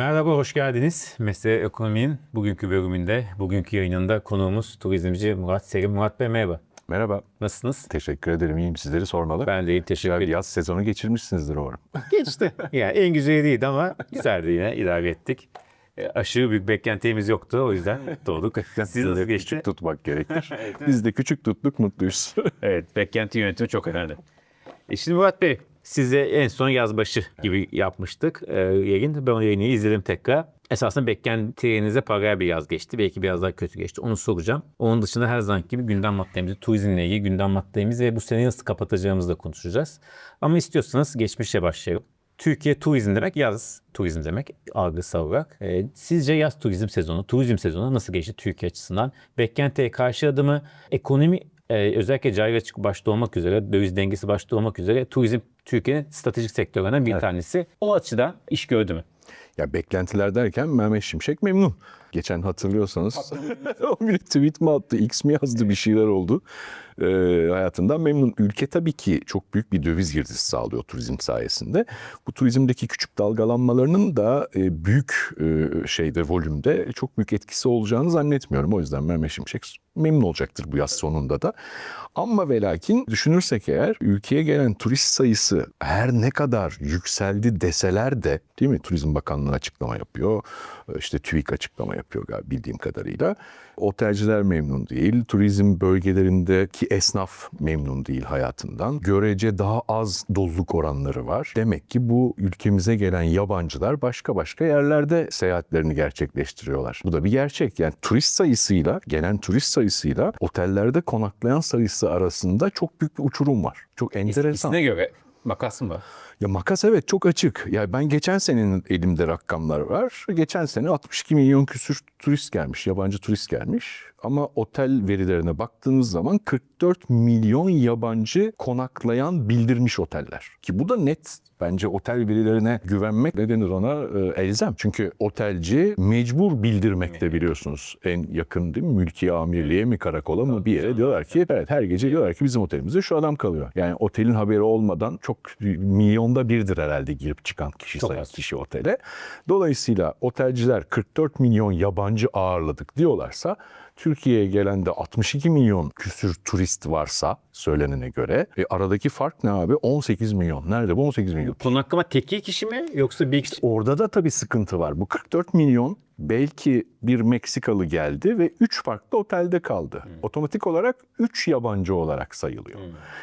Merhaba, hoş geldiniz. Mesele Ekonomi'nin bugünkü bölümünde, bugünkü yayınında konuğumuz turizmci Murat Selim. Murat Bey merhaba. Merhaba. Nasılsınız? Teşekkür ederim. İyiyim. Sizleri sormalı. Ben de iyi, teşekkür ederim. yaz sezonu geçirmişsinizdir umarım. Geçti. yani en güzeli değildi ama güzeldi yine, idare ettik. E, aşırı büyük beklentimiz yoktu, o yüzden doğduk. Sizin de geçti. Küçük tutmak gerekir. Biz de küçük tuttuk, mutluyuz. Evet, beklenti yönetimi çok önemli. E şimdi Murat Bey, size en son yazbaşı gibi yapmıştık e, yayın. Ben o yayını izledim tekrar. Esasında beklentilerinize paralel bir yaz geçti. Belki biraz daha kötü geçti. Onu soracağım. Onun dışında her zaman gibi gündem maddemizi, turizmle ilgili gündem maddemizi ve bu seneyi nasıl kapatacağımızı da konuşacağız. Ama istiyorsanız geçmişe başlayalım. Türkiye turizm demek yaz turizm demek algısı olarak. E, sizce yaz turizm sezonu, turizm sezonu nasıl geçti Türkiye açısından? Beklentiye karşıladı mı? Ekonomi e, özellikle cari açık başta olmak üzere, döviz dengesi başta olmak üzere turizm Türkiye'nin stratejik sektörlerinden bir tanesi. O açıdan iş gördü mü? ya beklentiler derken Mehmet Şimşek memnun. Geçen hatırlıyorsanız o bir tweet mi attı, X mi yazdı bir şeyler oldu. Ee, hayatından memnun. Ülke tabii ki çok büyük bir döviz girdisi sağlıyor turizm sayesinde. Bu turizmdeki küçük dalgalanmalarının da e, büyük e, şeyde volümde çok büyük etkisi olacağını zannetmiyorum. O yüzden Mehmet Şimşek memnun olacaktır bu yaz sonunda da. Ama ve lakin düşünürsek eğer ülkeye gelen turist sayısı her ne kadar yükseldi deseler de değil mi? Turizm Bakanlığı açıklama yapıyor. İşte TÜİK açıklama yapıyor galiba bildiğim kadarıyla. Otelciler memnun değil. Turizm bölgelerindeki esnaf memnun değil hayatından. Görece daha az doluluk oranları var. Demek ki bu ülkemize gelen yabancılar başka başka yerlerde seyahatlerini gerçekleştiriyorlar. Bu da bir gerçek. Yani turist sayısıyla, gelen turist sayısıyla otellerde konaklayan sayısı arasında çok büyük bir uçurum var. Çok enteresan. İkisine göre makas mı? Ya makas evet çok açık. Ya ben geçen senenin elimde rakamlar var. Geçen sene 62 milyon küsür turist gelmiş, yabancı turist gelmiş. Ama otel verilerine baktığınız zaman 44 milyon yabancı konaklayan bildirmiş oteller. Ki bu da net bence otel verilerine güvenmek ne denir ona e, elzem. Çünkü otelci mecbur bildirmekte biliyorsunuz. En yakın değil mi? Mülki amirliğe mi karakola mı bir yere diyorlar ki evet her gece diyorlar ki bizim otelimizde şu adam kalıyor. Yani otelin haberi olmadan çok milyonda birdir herhalde girip çıkan kişi Çok sayısı kişi otele. Dolayısıyla otelciler 44 milyon yabancı ağırladık diyorlarsa Türkiye'ye gelen de 62 milyon küsür turist varsa söylenene göre e, aradaki fark ne abi? 18 milyon. Nerede bu 18 milyon? Konaklama tekil kişi mi yoksa bir kişi? Orada da tabii sıkıntı var. Bu 44 milyon belki bir Meksikalı geldi ve 3 farklı otelde kaldı. Otomatik olarak 3 yabancı olarak sayılıyor.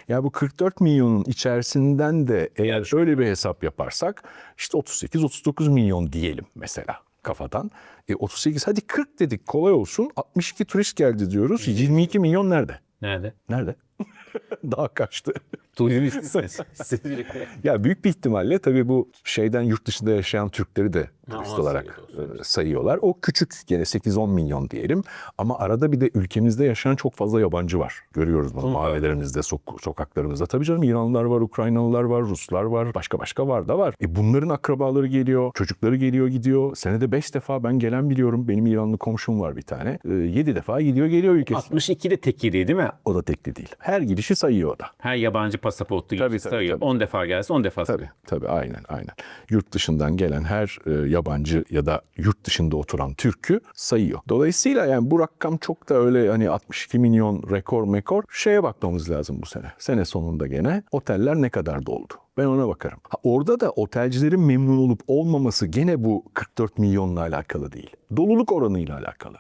Yani bu 44 milyonun içerisinden de eğer şöyle bir hesap yaparsak işte 38-39 milyon diyelim mesela kafadan. E 38 hadi 40 dedik kolay olsun. 62 turist geldi diyoruz. 22 milyon nerede? Nerede? Nerede? Daha kaçtı. Turizm. Ya büyük bir ihtimalle tabii bu şeyden yurt dışında yaşayan Türkleri de turist olarak e, sayıyorlar. O küçük gene 8-10 milyon diyelim. Ama arada bir de ülkemizde yaşayan çok fazla yabancı var. Görüyoruz bunu mahallelerimizde, sok- sokaklarımızda. Tabii canım İranlılar var, Ukraynalılar var, Ruslar var, başka başka var da var. E bunların akrabaları geliyor, çocukları geliyor gidiyor. Senede 5 defa ben gelen biliyorum. Benim İranlı komşum var bir tane. 7 defa gidiyor geliyor ülkesine. 62 de tekili değil mi? O da tekli değil. Her gidişi sayıyor o da. Her yabancı pasaportlu tabii, tabii, sayıyor. tabii. 10 defa gelse 10 defa sayıyor. Tabii tabii aynen aynen. Yurt dışından gelen her e, yabancı ya da yurt dışında oturan Türk'ü sayıyor. Dolayısıyla yani bu rakam çok da öyle hani 62 milyon rekor mekor şeye bakmamız lazım bu sene. Sene sonunda gene oteller ne kadar doldu? Ben ona bakarım. Ha, orada da otelcilerin memnun olup olmaması gene bu 44 milyonla alakalı değil. Doluluk oranıyla alakalı.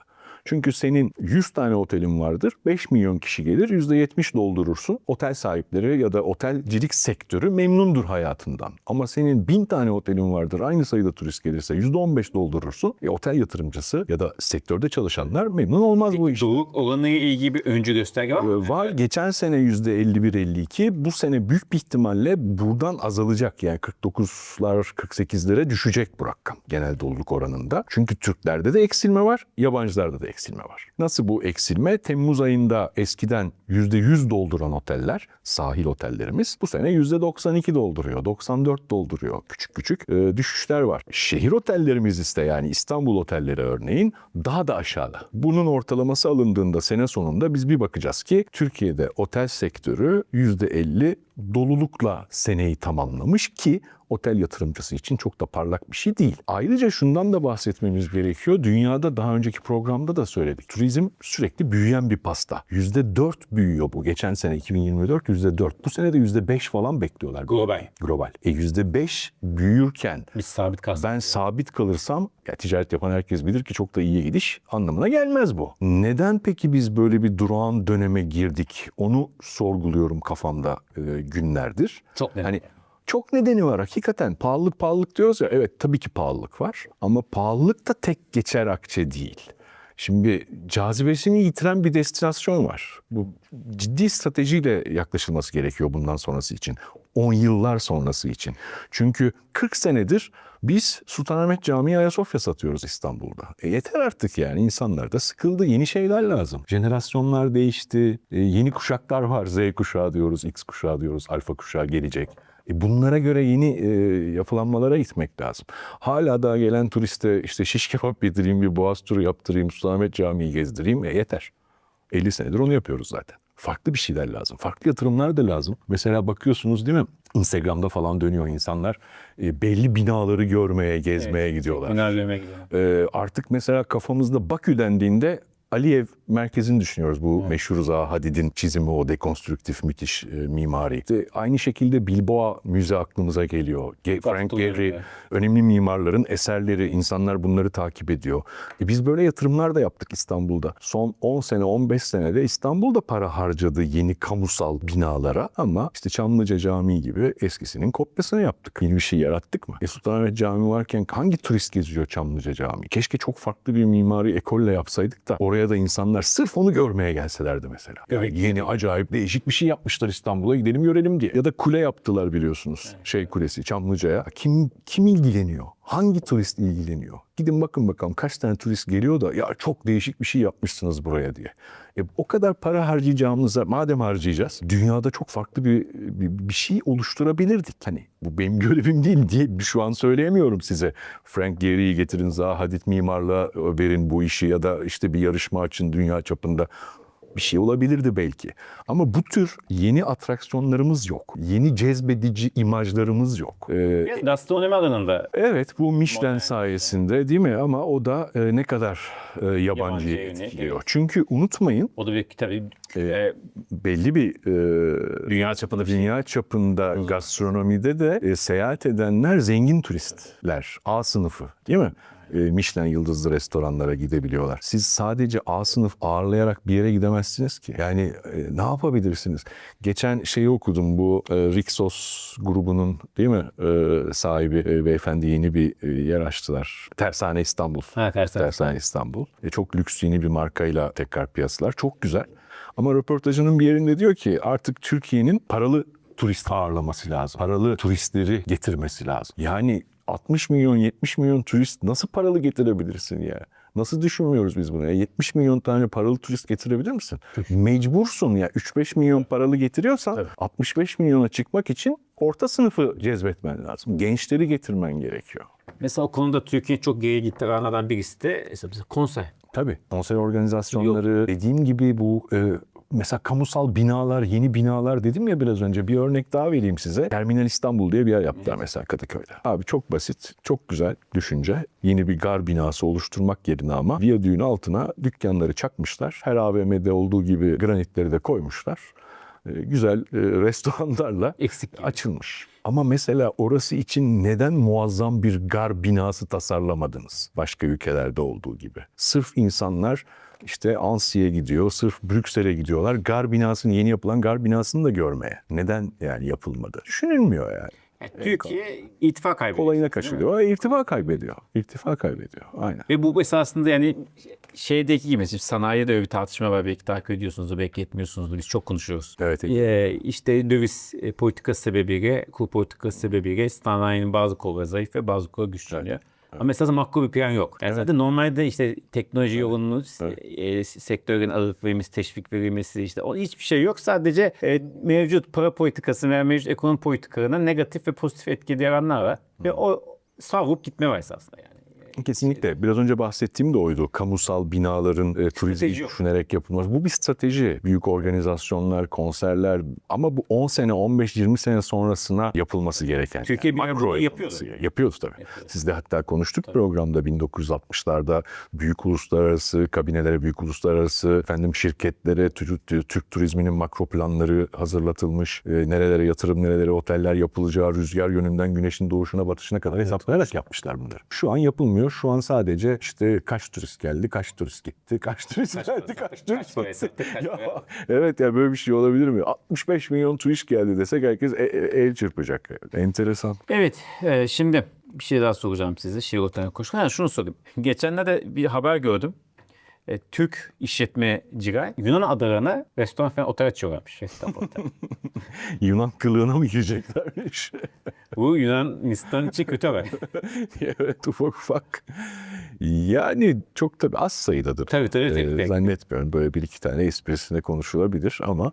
Çünkü senin 100 tane otelin vardır. 5 milyon kişi gelir. %70 doldurursun. Otel sahipleri ya da otelcilik sektörü memnundur hayatından. Ama senin 1000 tane otelin vardır. Aynı sayıda turist gelirse %15 doldurursun. E, otel yatırımcısı ya da sektörde çalışanlar memnun olmaz bu işte. Doluluk oranıyla ilgili bir öncü gösterge var mı? Ee, Var. Geçen sene %51-52. Bu sene büyük bir ihtimalle buradan azalacak. Yani 49'lar 48'lere düşecek bu rakam genel doluluk oranında. Çünkü Türklerde de eksilme var, yabancılarda da eksilme var. Nasıl bu eksilme? Temmuz ayında eskiden %100 dolduran oteller, sahil otellerimiz bu sene %92 dolduruyor, 94 dolduruyor. Küçük küçük e, düşüşler var. Şehir otellerimiz ise yani İstanbul otelleri örneğin daha da aşağıda. Bunun ortalaması alındığında sene sonunda biz bir bakacağız ki Türkiye'de otel sektörü %50 dolulukla seneyi tamamlamış ki otel yatırımcısı için çok da parlak bir şey değil. Ayrıca şundan da bahsetmemiz gerekiyor. Dünyada daha önceki programda da söyledik. Turizm sürekli büyüyen bir pasta. %4 büyüyor bu. Geçen sene 2024 %4. Bu sene de %5 falan bekliyorlar. Global. Global. E %5 büyürken Biz sabit kalsak. ben sabit kalırsam ya ticaret yapan herkes bilir ki çok da iyiye gidiş anlamına gelmez bu. Neden peki biz böyle bir durağan döneme girdik? Onu sorguluyorum kafamda e, günlerdir. Çok nedeni Hani çok nedeni var hakikaten. Pahalılık pahalılık diyoruz ya. Evet tabii ki pahalılık var. Ama pahalılık da tek geçer akçe değil. Şimdi cazibesini yitiren bir destinasyon var. Bu ciddi stratejiyle yaklaşılması gerekiyor bundan sonrası için. 10 yıllar sonrası için. Çünkü 40 senedir biz Sultanahmet Camii Ayasofya satıyoruz İstanbul'da. E yeter artık yani insanlar da sıkıldı. Yeni şeyler lazım. Jenerasyonlar değişti. E yeni kuşaklar var. Z kuşağı diyoruz, X kuşağı diyoruz, alfa kuşağı gelecek. E bunlara göre yeni e, yapılanmalara gitmek lazım. Hala daha gelen turiste işte şiş kebap yedireyim, bir boğaz turu yaptırayım, Sultanahmet Camii'yi gezdireyim. E yeter. 50 senedir onu yapıyoruz zaten. Farklı bir şeyler lazım. Farklı yatırımlar da lazım. Mesela bakıyorsunuz değil mi? Instagram'da falan dönüyor insanlar. E, belli binaları görmeye, gezmeye gidiyorlar. Önerleme gibi. Ee, artık mesela kafamızda Bakü dendiğinde Aliyev merkezini düşünüyoruz. Bu meşhur Zaha Hadid'in çizimi o dekonstrüktif müthiş e, mimari. İşte aynı şekilde Bilbao Müze aklımıza geliyor. Ge- Frank Gehry, önemli mimarların eserleri, insanlar bunları takip ediyor. E biz böyle yatırımlar da yaptık İstanbul'da. Son 10 sene, 15 senede İstanbul'da para harcadı yeni kamusal binalara ama işte Çamlıca Camii gibi eskisinin kopyasını yaptık. Yeni bir şey yarattık mı? E Sultanahmet Camii varken hangi turist geziyor Çamlıca Camii? Keşke çok farklı bir mimari ekolle yapsaydık da oraya da insanlar sırf onu görmeye gelselerdi mesela. Evet. Yeni acayip değişik bir şey yapmışlar İstanbul'a gidelim görelim diye. Ya da kule yaptılar biliyorsunuz. Şey kulesi Çamlıca'ya. Kim kim ilgileniyor? Hangi turist ilgileniyor? Gidin bakın bakalım kaç tane turist geliyor da ya çok değişik bir şey yapmışsınız buraya diye. E, o kadar para harcayacağımıza madem harcayacağız dünyada çok farklı bir, bir, bir şey oluşturabilirdik. Hani bu benim görevim değil diye şu an söyleyemiyorum size. Frank Gehry'i getirin Zaha Hadid mimarlığa verin bu işi ya da işte bir yarışma açın dünya çapında bir şey olabilirdi belki. Ama bu tür yeni atraksiyonlarımız yok. Yeni cezbedici imajlarımız yok. Ee, Gastronomi alanında evet bu Michelin Modern. sayesinde değil mi? Ama o da e, ne kadar e, yabancıyı Yabancıya yönelik, etkiliyor. Çünkü unutmayın o da bir tabii e, e, belli bir e, dünya çapında bir şey. dünya çapında gastronomide de e, seyahat edenler zengin turistler. A sınıfı değil mi? E, Michelin yıldızlı restoranlara gidebiliyorlar. Siz sadece A sınıf ağırlayarak bir yere gidemezsiniz ki. Yani e, ne yapabilirsiniz? Geçen şeyi okudum bu e, Rixos grubunun değil mi sahibi beyefendi yeni bir yer açtılar. Tersane İstanbul. Ha, Tersane. Tersane İstanbul. E, çok lüks yeni bir markayla tekrar piyasalar. Çok güzel. Ama röportajının bir yerinde diyor ki artık Türkiye'nin paralı turist ağırlaması lazım. Paralı turistleri getirmesi lazım. Yani 60 milyon 70 milyon turist nasıl paralı getirebilirsin ya? Nasıl düşünmüyoruz biz bunu? Ya 70 milyon tane paralı turist getirebilir misin? Mecbursun ya 3-5 milyon paralı getiriyorsan 65 milyona çıkmak için orta sınıfı cezbetmen lazım. Gençleri getirmen gerekiyor. Mesela o konuda Türkiye çok geri gitti alanlardan birisi de mesela konser. Tabii. Konser organizasyonları, dediğim gibi bu e, mesela kamusal binalar, yeni binalar dedim ya biraz önce. Bir örnek daha vereyim size. Terminal İstanbul diye bir yer yaptılar mesela Kadıköy'de. Abi çok basit, çok güzel düşünce. Yeni bir gar binası oluşturmak yerine ama viyadüğün altına dükkanları çakmışlar. Her AVM'de olduğu gibi granitleri de koymuşlar. E, güzel e, restoranlarla Eksik. açılmış. Ama mesela orası için neden muazzam bir gar binası tasarlamadınız? Başka ülkelerde olduğu gibi. Sırf insanlar işte Ansi'ye gidiyor, sırf Brüksel'e gidiyorlar. Gar binasını, yeni yapılan gar binasını da görmeye. Neden yani yapılmadı? Düşünülmüyor yani. Yani Türkiye ittifak kaybediyor. Kolayına kaçılıyor. İrtifa kaybediyor. İrtifa kaybediyor. Aynen. Ve bu esasında yani şeydeki gibi mesela sanayide öyle bir tartışma var belki takip ediyorsunuzdur belki biz çok konuşuyoruz. Evet. Ee, işte döviz e, politikası sebebiyle, kur politikası sebebiyle sanayinin bazı kolları zayıf ve bazı kolları güçleniyor. Ama esasında makro bir plan yok. Yani zaten normalde işte teknoloji yolunu, e, sektörün alıp verilmesi, teşvik verilmesi işte o hiçbir şey yok. Sadece e, mevcut para politikası veya mevcut ekonomi politikalarına negatif ve pozitif etki yaranlar var. Ve o savrulup gitme var esasında yani. Kesinlikle. Biraz önce bahsettiğim de oydu. Kamusal binaların e, turizmi düşünerek yapılması. Bu bir strateji. Büyük organizasyonlar, konserler ama bu 10 sene, 15-20 sene sonrasına yapılması gereken. Türkiye bir makro bunu yapıyordu. Yapıyoruz tabii. Siz de hatta konuştuk programda 1960'larda büyük uluslararası kabinelere, büyük uluslararası efendim şirketlere Türk, turizminin makro planları hazırlatılmış. E, nerelere yatırım, nerelere oteller yapılacağı, rüzgar yönünden güneşin doğuşuna batışına kadar hesaplayarak yapmışlar bunları. Şu an yapılmıyor. Şu an sadece işte kaç turist geldi, kaç turist gitti, kaç turist geldi, kaç turist para gitti. kaç Ya, evet ya böyle bir şey olabilir mi? 65 milyon turist geldi desek herkes e- e- el çırpacak. Enteresan. Evet, e, şimdi bir şey daha soracağım size. Şirotan Koşkan. Ha, şunu sorayım. Geçenlerde bir haber gördüm. E, Türk işletmeciler Yunan adalarına restoran falan otel açıyorlarmış. Restoran otel. Yunan kılığına mı gireceklermiş? Bu Yunanistan için kötü haber. evet ufak ufak. Yani çok tabii az sayıdadır. Tabii, tabii, tabii, Ee, zannetmiyorum böyle bir iki tane esprisine konuşulabilir ama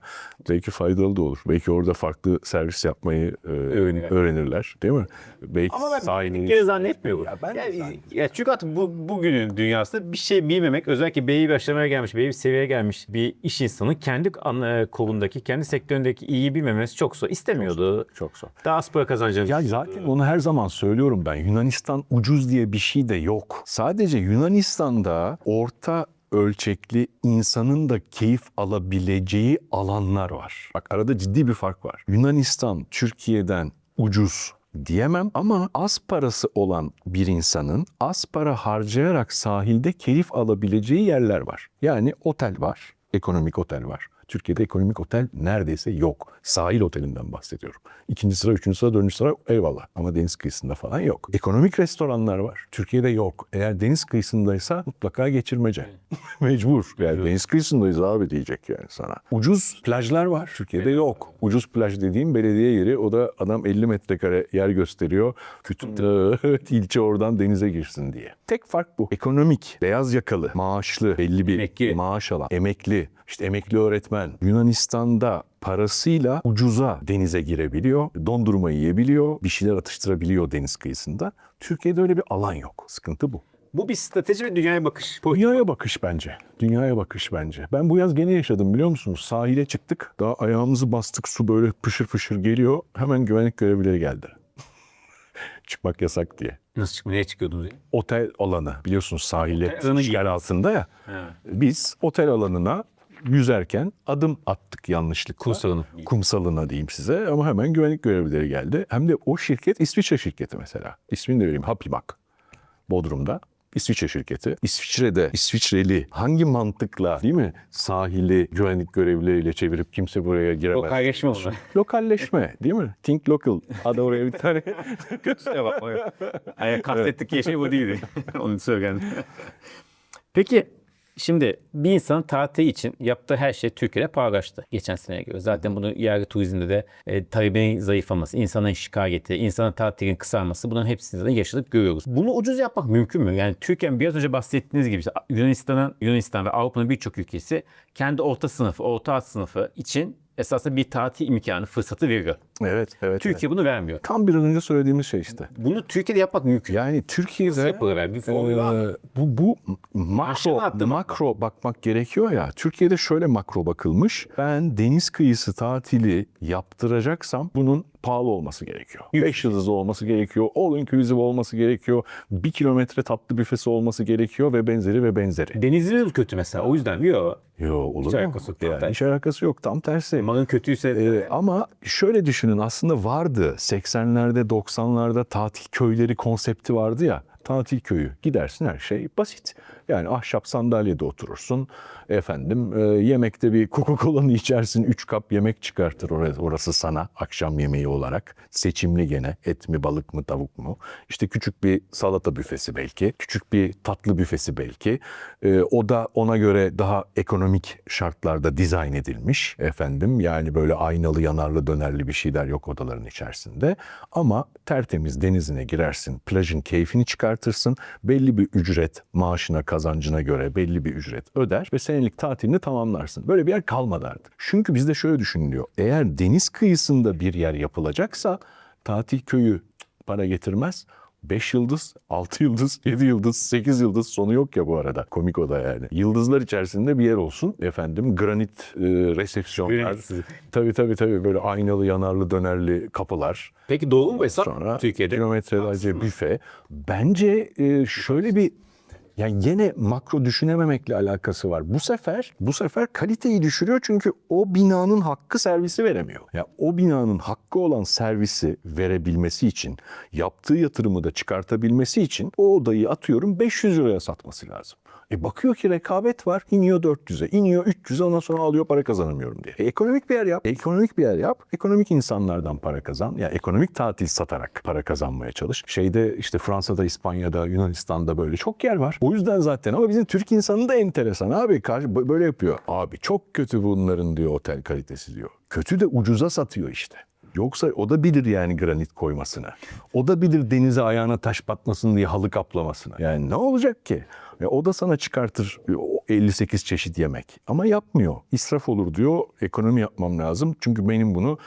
belki faydalı da olur. Belki orada farklı servis yapmayı e, öğrenirler. Değil mi? Belki Ama ben sahilin- bir kere zannetmiyorum. Ya ben ya, zannetmiyorum. ya çünkü artık bu, bugünün dünyasında bir şey bilmemek özellikle belli bir aşamaya gelmiş, belli bir seviyeye gelmiş bir iş insanı kendi an- kolundaki, kendi sektöründeki iyi bilmemesi çok zor. İstemiyordu. Çok zor. Daha az para kazanacağını Ya zaten onu her zaman söylüyorum ben. Yunanistan ucuz diye bir şey de yok. Sadece Yunanistan'da orta ölçekli insanın da keyif alabileceği alanlar var. Bak arada ciddi bir fark var. Yunanistan Türkiye'den ucuz diyemem ama az parası olan bir insanın az para harcayarak sahilde keyif alabileceği yerler var. Yani otel var, ekonomik otel var. Türkiye'de ekonomik otel neredeyse yok. Sahil otelinden bahsediyorum. İkinci sıra, üçüncü sıra, dördüncü sıra eyvallah. Ama deniz kıyısında falan yok. Ekonomik restoranlar var. Türkiye'de yok. Eğer deniz kıyısındaysa mutlaka geçirmece. Mecbur. Yani deniz kıyısındayız abi diyecek yani sana. Ucuz plajlar var. Türkiye'de yok. Ucuz plaj dediğim belediye yeri. O da adam 50 metrekare yer gösteriyor. Kütük evet, ilçe oradan denize girsin diye. Tek fark bu. Ekonomik, beyaz yakalı, maaşlı, belli bir Emekli. maaş alan, emekli, işte emekli öğretmen Yunanistan'da parasıyla ucuza denize girebiliyor, dondurma yiyebiliyor, bir şeyler atıştırabiliyor deniz kıyısında. Türkiye'de öyle bir alan yok. Sıkıntı bu. Bu bir strateji ve dünyaya bakış. Dünyaya bakış bence. Dünyaya bakış bence. Ben bu yaz gene yaşadım biliyor musunuz? Sahile çıktık. Daha ayağımızı bastık. Su böyle pışır pışır geliyor. Hemen güvenlik görevlileri geldi. Çıkmak yasak diye. Nasıl çıkma, neye çıkıyordunuz? Otel alanı biliyorsunuz sahile Otel alanı yer altında ya. Biz otel alanına yüzerken adım attık yanlışlıkla. Kumsalına. Kumsalına diyeyim size ama hemen güvenlik görevlileri geldi. Hem de o şirket İsviçre şirketi mesela. İsmini de vereyim Hapimak. Bodrum'da. İsviçre şirketi. İsviçre'de İsviçreli hangi mantıkla değil mi sahili güvenlik görevlileriyle çevirip kimse buraya giremez. Lokalleşme bunlar. Lokalleşme değil mi? Think local. Hadi oraya bir tane. Kötü cevap. Yani kastettik şey bu değildi. Onu söyledim. Peki şimdi bir insanın tatili için yaptığı her şey Türkiye'de pahalılaştı geçen seneye göre. Zaten bunu yerli turizmde de e, talebin zayıflaması, insanın şikayeti, insanın tatilin kısalması bunların hepsini de yaşadık görüyoruz. Bunu ucuz yapmak mümkün mü? Yani Türkiye'nin biraz önce bahsettiğiniz gibi işte Yunanistan'ın Yunanistan ve Avrupa'nın birçok ülkesi kendi orta sınıfı, orta alt sınıfı için esasında bir tatil imkanı, fırsatı veriyor. Evet, evet. Türkiye bunu vermiyor. Tam bir an önce söylediğimiz şey işte. Bunu Türkiye'de yapmak mümkün. Yani Türkiye'de Yapılır. Bir formül. Ee, bu bu makro attı makro bakmak gerekiyor ya. Türkiye'de şöyle makro bakılmış. Ben deniz kıyısı tatili yaptıracaksam bunun pahalı olması gerekiyor. Beş yıldızlı olması gerekiyor. All inclusive olması gerekiyor. Bir kilometre tatlı büfesi olması gerekiyor ve benzeri ve benzeri. Denizli kötü mesela. O yüzden yok. Yo olur Hiç mu? alakası yok. Tam Yani tersi. hiç alakası yok. Tam tersi. Malın kötüyse Ee, ama şöyle düşünün. Aslında vardı. 80'lerde 90'larda tatil köyleri konsepti vardı ya. Tatil köyü. Gidersin her şey basit. Yani ahşap sandalyede oturursun. Efendim e, yemekte bir Coca-Cola'nı içersin 3 kap yemek çıkartır orası sana akşam yemeği olarak. Seçimli gene et mi balık mı tavuk mu? İşte küçük bir salata büfesi belki küçük bir tatlı büfesi belki. E, o da ona göre daha ekonomik şartlarda dizayn edilmiş. Efendim yani böyle aynalı yanarlı dönerli bir şeyler yok odaların içerisinde. Ama tertemiz denizine girersin plajın keyfini çıkartırsın. Belli bir ücret maaşına kazancına göre belli bir ücret öder ve senelik tatilini tamamlarsın. Böyle bir yer kalmadı artık. Çünkü bizde şöyle düşünülüyor. Eğer deniz kıyısında bir yer yapılacaksa tatil köyü para getirmez. 5 yıldız, 6 yıldız, 7 yıldız, 8 yıldız sonu yok ya bu arada. Komik o da yani. Yıldızlar içerisinde bir yer olsun. Efendim granit e, resepsiyonlar. Tabii tabii tabii böyle aynalı, yanarlı, dönerli kapılar. Peki doğru mu hesap Sonra Türkiye'de? kilometrelerce büfe. Bence e, şöyle bir yani yine makro düşünememekle alakası var. Bu sefer bu sefer kaliteyi düşürüyor çünkü o binanın hakkı servisi veremiyor. Ya o binanın hakkı olan servisi verebilmesi için, yaptığı yatırımı da çıkartabilmesi için o odayı atıyorum 500 liraya satması lazım. E bakıyor ki rekabet var, iniyor 400'e, iniyor 300'e ondan sonra alıyor para kazanamıyorum diye. E, ekonomik bir yer yap, ekonomik bir yer yap, ekonomik insanlardan para kazan. Ya ekonomik tatil satarak para kazanmaya çalış. Şeyde işte Fransa'da, İspanya'da, Yunanistan'da böyle çok yer var. O yüzden zaten ama bizim Türk insanı da enteresan abi. Karşı böyle yapıyor. Abi çok kötü bunların diyor otel kalitesi diyor. Kötü de ucuza satıyor işte. Yoksa o da bilir yani granit koymasını. O da bilir denize ayağına taş batmasın diye halı kaplamasını. Yani ne olacak ki? Ya o da sana çıkartır o 58 çeşit yemek. Ama yapmıyor. İsraf olur diyor. Ekonomi yapmam lazım. Çünkü benim bunu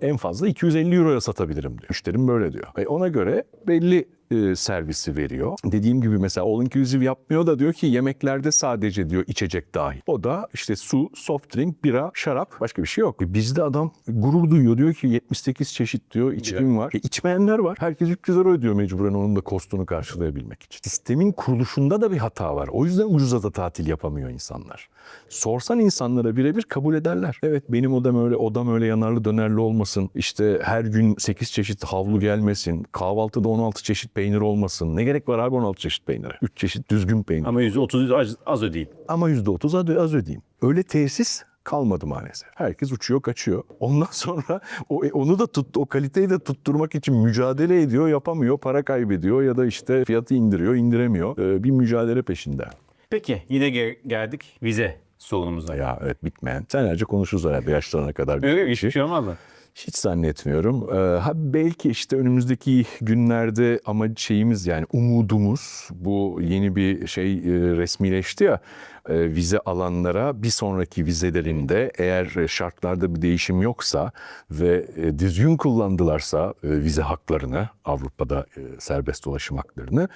en fazla 250 euroya satabilirim diyor. Müşterim böyle diyor. E ona göre belli e, servisi veriyor. Dediğim gibi mesela all inclusive yapmıyor da diyor ki yemeklerde sadece diyor içecek dahil. O da işte su, soft drink, bira, şarap başka bir şey yok. E bizde adam gurur duyuyor diyor ki 78 çeşit diyor içkim var. E içmeyenler var. Herkes 300 euro ödüyor mecburen onun da kostunu karşılayabilmek için. Sistemin kuruluşunda da bir hata var. O yüzden ucuza da tatil yapamıyor insanlar. Sorsan insanlara birebir kabul ederler. Evet benim odam öyle, odam öyle yanarlı dönerli olmasın. İşte her gün 8 çeşit havlu gelmesin. Kahvaltıda 16 çeşit peynir olmasın. Ne gerek var abi 16 çeşit peynire? 3 çeşit düzgün peynir. Ama %30 az, az ödeyeyim. Ama %30 az, ödeyeyim. Öyle tesis kalmadı maalesef. Herkes uçuyor kaçıyor. Ondan sonra o, e, onu da tut, o kaliteyi de tutturmak için mücadele ediyor, yapamıyor, para kaybediyor ya da işte fiyatı indiriyor, indiremiyor. Ee, bir mücadele peşinde. Peki yine ge- geldik vize sorunumuza. Ya evet bitmeyen. Senelerce konuşuruz herhalde yaşlarına kadar. Mi? bir Hiçbir şey olmaz mı? Hiç zannetmiyorum. Ee, ha belki işte önümüzdeki günlerde ama şeyimiz yani umudumuz bu yeni bir şey e, resmileşti ya e, vize alanlara bir sonraki vizelerinde eğer şartlarda bir değişim yoksa ve e, düzgün kullandılarsa e, vize haklarını Avrupa'da e, serbest dolaşım haklarını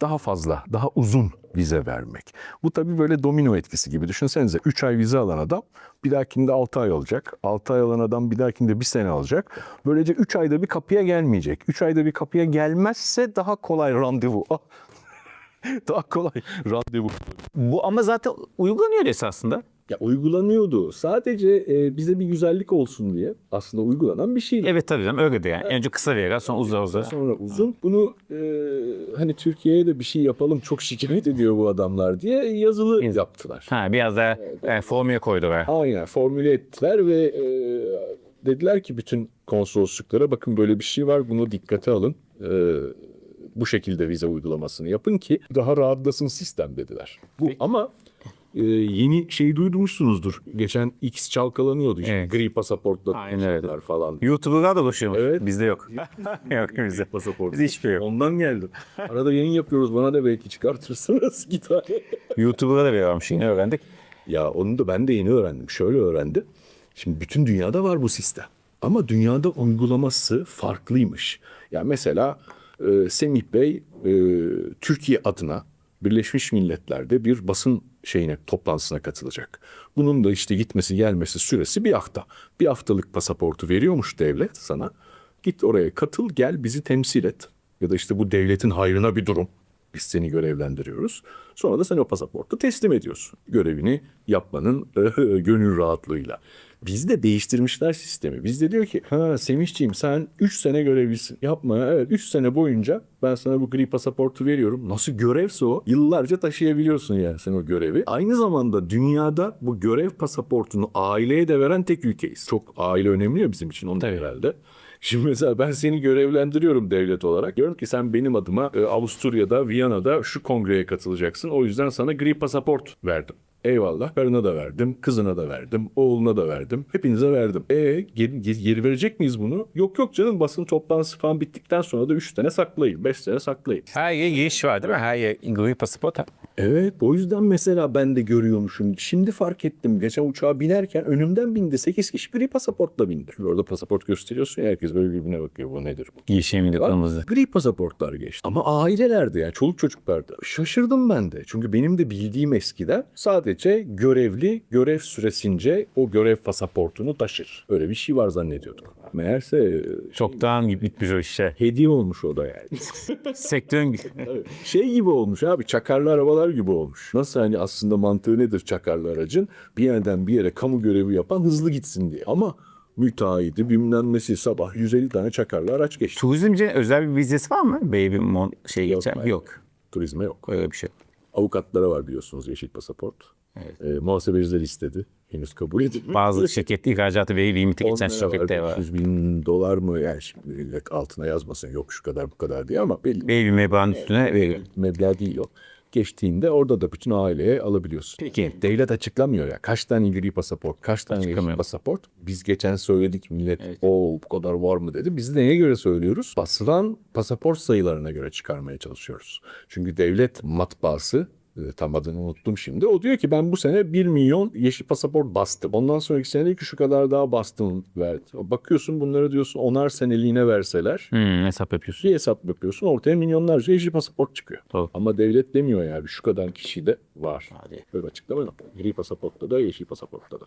daha fazla, daha uzun vize vermek. Bu tabii böyle domino etkisi gibi. Düşünsenize 3 ay vize alan adam bir dahakinde 6 ay alacak. 6 ay alan adam bir dahakinde 1 sene alacak. Böylece 3 ayda bir kapıya gelmeyecek. 3 ayda bir kapıya gelmezse daha kolay randevu. Ah. daha kolay randevu. Bu ama zaten uygulanıyor esasında. Ya uygulanıyordu. Sadece e, bize bir güzellik olsun diye aslında uygulanan bir şey. Evet tabii canım öyle de yani. Önce kısa verir sonra uzar uzar. Sonra uzun. Bunu e, hani Türkiye'ye de bir şey yapalım çok şikayet ediyor bu adamlar diye yazılı yaptılar. Ha biraz daha yani formüle koydular. Aynen formüle ettiler ve e, dediler ki bütün konsolosluklara bakın böyle bir şey var bunu dikkate alın. E, bu şekilde vize uygulamasını yapın ki daha rahatlasın sistem dediler. Bu ama e, yeni şeyi duydumuşsunuzdur. Geçen X çalkalanıyordu işte Evet. gri pasaportla Aynen öyle. dolaşanlar falan. YouTuber'lar da ulaşıyor. Evet. Bizde yok. yok bizde. Pasaport. Bizde hiçbir şey yok. Ondan geldim. Arada yayın yapıyoruz bana da belki çıkartırsınız bir tane. YouTuber'lara da veriyormuş yine öğrendik. Ya onu da ben de yeni öğrendim. Şöyle öğrendim. Şimdi bütün dünyada var bu sistem. Ama dünyada uygulaması farklıymış. Ya mesela e, Semih Bey e, Türkiye adına Birleşmiş Milletler'de bir basın şeyine toplantısına katılacak. Bunun da işte gitmesi gelmesi süresi bir hafta. Bir haftalık pasaportu veriyormuş devlet sana. Git oraya katıl gel bizi temsil et. Ya da işte bu devletin hayrına bir durum. Biz seni görevlendiriyoruz. Sonra da sen o pasaportu teslim ediyorsun. Görevini yapmanın e, gönül rahatlığıyla. Bizde değiştirmişler sistemi. Bizde diyor ki ha Semihciğim sen 3 sene görevlisin. Yapma evet 3 sene boyunca ben sana bu gri pasaportu veriyorum. Nasıl görevse o yıllarca taşıyabiliyorsun yani sen o görevi. Aynı zamanda dünyada bu görev pasaportunu aileye de veren tek ülkeyiz. Çok aile önemli ya bizim için onun herhalde. Şimdi mesela ben seni görevlendiriyorum devlet olarak. Diyorum ki sen benim adıma e, Avusturya'da, Viyana'da şu kongreye katılacaksın. O yüzden sana gri pasaport verdim. Eyvallah. Karına da verdim, kızına da verdim, oğluna da verdim. Hepinize verdim. E geri, geri, geri verecek miyiz bunu? Yok yok canım basın toplantısı falan bittikten sonra da 3 sene saklayın, 5 sene saklayın. Her yere giriş var değil mi? Her yer İngiliz pasaport. Evet o yüzden mesela ben de görüyormuşum. Şimdi fark ettim. Geçen uçağa binerken önümden bindi. 8 kişi gri pasaportla bindi. Şimdi orada pasaport gösteriyorsun ya herkes böyle birbirine bakıyor. Bu nedir bu? Yeşil mi kırmızı? Gri pasaportlar geçti. Ama ailelerdi yani çoluk çocuklardı. Şaşırdım ben de. Çünkü benim de bildiğim eskiden sadece görevli görev süresince o görev pasaportunu taşır. Öyle bir şey var zannediyorduk. Meğerse e, Çoktan gitmiş o işe. hediye olmuş o da yani. Sektörün şey gibi olmuş abi çakarlı arabalar gibi olmuş. Nasıl hani aslında mantığı nedir çakarlı aracın? Bir yerden bir yere kamu görevi yapan hızlı gitsin diye. Ama müteahhidi bilmem nesi sabah 150 tane çakarlı araç geçti. turizmci özel bir vizesi var mı? Baby mon şey Yok, geçer hayır. Yok. Turizme yok. Öyle bir şey. Avukatlara var biliyorsunuz yeşil pasaport. Evet. E, muhasebeciler istedi. Henüz kabul edilmedi. Bazı şirketli ihracatı ve limiti geçen şirketler var. 500 bin dolar mı? Yani şimdi altına yazmasın yok şu kadar bu kadar diye ama belli Baby meblağın üstüne veriyor. meblağ değil o. Geçtiğinde orada da bütün aileye alabiliyorsun. Peki. Devlet açıklamıyor ya. Kaç tane gri pasaport, kaç tane yeşil pasaport. Biz geçen söyledik millet o bu kadar var mı dedi. Biz neye göre söylüyoruz? Basılan pasaport sayılarına göre çıkarmaya çalışıyoruz. Çünkü devlet matbaası tam adını unuttum şimdi. O diyor ki ben bu sene 1 milyon yeşil pasaport bastım. Ondan sonraki sene ki şu kadar daha bastım verdi. Bakıyorsun bunları diyorsun onar seneliğine verseler Hmm, hesap yapıyorsun. bir hesap yapıyorsun ortaya milyonlarca yeşil pasaport çıkıyor. Doğru. Ama devlet demiyor yani şu kadar kişi de var. Hadi. Böyle açıklama yok. Gri pasaportta da yeşil pasaportta da.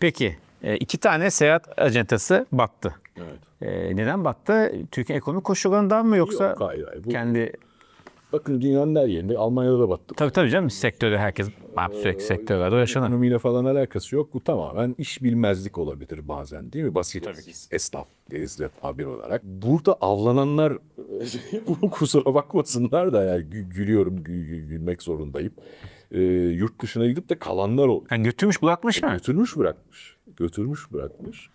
Peki e, iki tane seyahat acentası battı. Evet. E, neden battı? Türkiye ekonomik koşullarından mı yoksa Yok, hayır, hayır. Bu, kendi... Bakın dünyanın her yerinde Almanya'da da battı. Tabii tabii canım sektörü herkes abi sürekli sektörlerde yaşanır. Ekonomiyle falan alakası yok. Bu tamamen iş bilmezlik olabilir bazen değil mi? Basit esnaf deriz de tabir olarak. Burada avlananlar bu kusura bakmasınlar da yani gü- gülüyorum gü- gü- gülmek zorundayım. Ee, yurt dışına gidip de kalanlar oldu. Yani götürmüş bırakmış mı? Götürmüş bırakmış. Götürmüş bırakmış.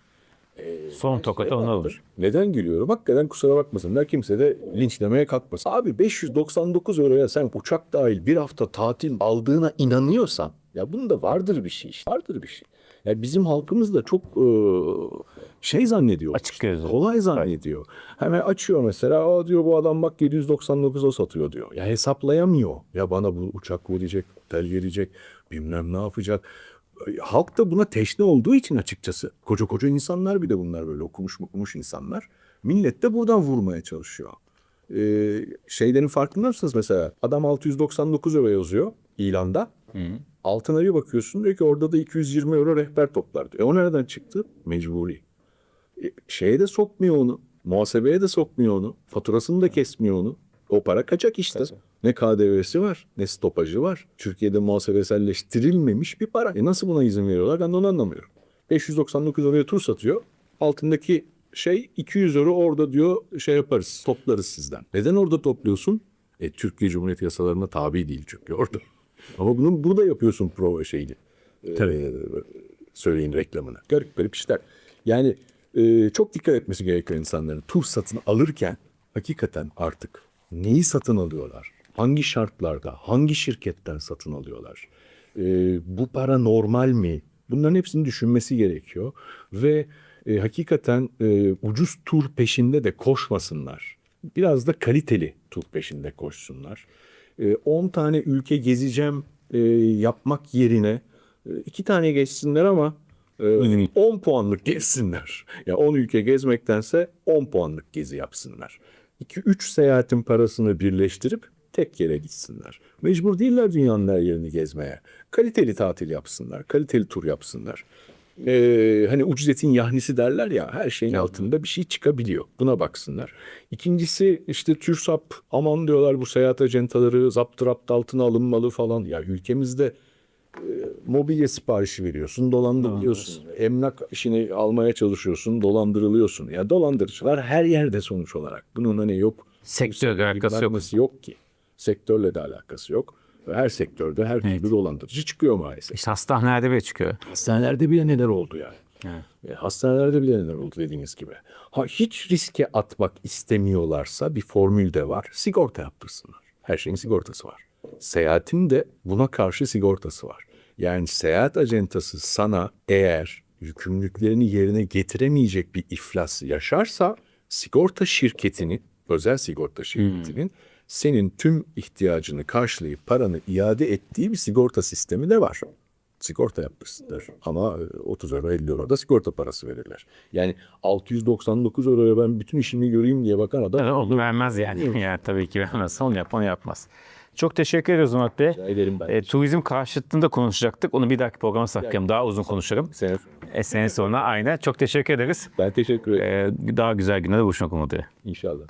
Son tokatı ona olur. Neden gülüyorum? Hakikaten kusura bakmasınlar. Kimse de linçlemeye kalkmasın. Abi 599 euroya sen uçak dahil bir hafta tatil aldığına inanıyorsan ya bunda vardır bir şey. işte. Vardır bir şey. Yani bizim halkımız da çok e, şey zannediyor. Açık gözlü. Kolay zannediyor. Hemen açıyor mesela. Aa diyor bu adam bak 799'a satıyor diyor. Ya hesaplayamıyor. Ya bana bu uçak verecek, otel gelecek, bilmem ne yapacak. Halk da buna teşne olduğu için açıkçası. Koca koca insanlar bir de bunlar böyle okumuş okumuş insanlar. Millet de buradan vurmaya çalışıyor. Ee, şeylerin farkında mısınız mesela? Adam 699 euro yazıyor ilanda. Altına bir bakıyorsun diyor ki orada da 220 euro rehber toplar diyor. E o nereden çıktı? Mecburi. E, şeye de sokmuyor onu. Muhasebeye de sokmuyor onu. Faturasını da kesmiyor onu. O para kaçak işte. Ne KDV'si var ne stopajı var. Türkiye'de muhasebeselleştirilmemiş bir para. E nasıl buna izin veriyorlar ben de onu anlamıyorum. 599 euroya tur satıyor. Altındaki şey 200 euro orada diyor şey yaparız toplarız sizden. Neden orada topluyorsun? E, Türkiye Cumhuriyeti yasalarına tabi değil çünkü orada. Ama bunu burada yapıyorsun prova şeyini. Tabii. söyleyin reklamını. Garip garip işler. Yani e, çok dikkat etmesi gerekiyor insanların. Tur satın alırken hakikaten artık neyi satın alıyorlar? Hangi şartlarda, hangi şirketten satın alıyorlar? E, bu para normal mi? Bunların hepsini düşünmesi gerekiyor. Ve e, hakikaten e, ucuz tur peşinde de koşmasınlar. Biraz da kaliteli tur peşinde koşsunlar. E, 10 tane ülke gezeceğim e, yapmak yerine e, iki tane geçsinler ama e, 10 puanlık gezsinler. Ya 10 ülke gezmektense 10 puanlık gezi yapsınlar. 2-3 seyahatin parasını birleştirip tek yere gitsinler. Mecbur değiller dünyanın her yerini gezmeye. Kaliteli tatil yapsınlar, kaliteli tur yapsınlar. Ee, hani ucuz etin yahnisi derler ya her şeyin altında bir şey çıkabiliyor. Buna baksınlar. İkincisi işte TÜRSAP aman diyorlar bu seyahat acentaları zaptı altına alınmalı falan. Ya ülkemizde e, mobilya siparişi veriyorsun, dolandırılıyorsun. Emlak işini almaya çalışıyorsun, dolandırılıyorsun. Ya dolandırıcılar her yerde sonuç olarak. Bunun hani yok. Sektörle alakası yok. Yok ki. Sektörle de alakası yok. Her sektörde her türlü dolandırıcı çıkıyor maalesef. İşte hastanelerde bile çıkıyor. Hastanelerde bile neler oldu yani. E, Hastanelerde bile neler oldu dediğiniz gibi. Ha, hiç riske atmak istemiyorlarsa bir formül de var. Sigorta yaptırsınlar. Her şeyin sigortası var. Seyahatin de buna karşı sigortası var. Yani seyahat acentası sana eğer yükümlülüklerini yerine getiremeyecek bir iflas yaşarsa sigorta şirketinin, özel sigorta şirketinin senin tüm ihtiyacını karşılayıp paranı iade ettiği bir sigorta sistemi de var. Sigorta yapmışsınlar ama e, 30 euro 50 euro da sigorta parası verirler. Yani 699 euroya ben bütün işimi göreyim diye bakan adam Evet, onu vermez yani. yani tabii ki vermez. Onu yapan yapmaz. Çok teşekkür ediyoruz Murat Bey. Rica ederim ben. E, turizm karşıtında konuşacaktık. Onu bir dahaki programa saklayalım. Daha uzun konuşalım. Sene- E, sene sonra aynen. Çok teşekkür ederiz. Ben teşekkür ederim E, daha güzel günlerde buluşmak umuduyla. inşallah.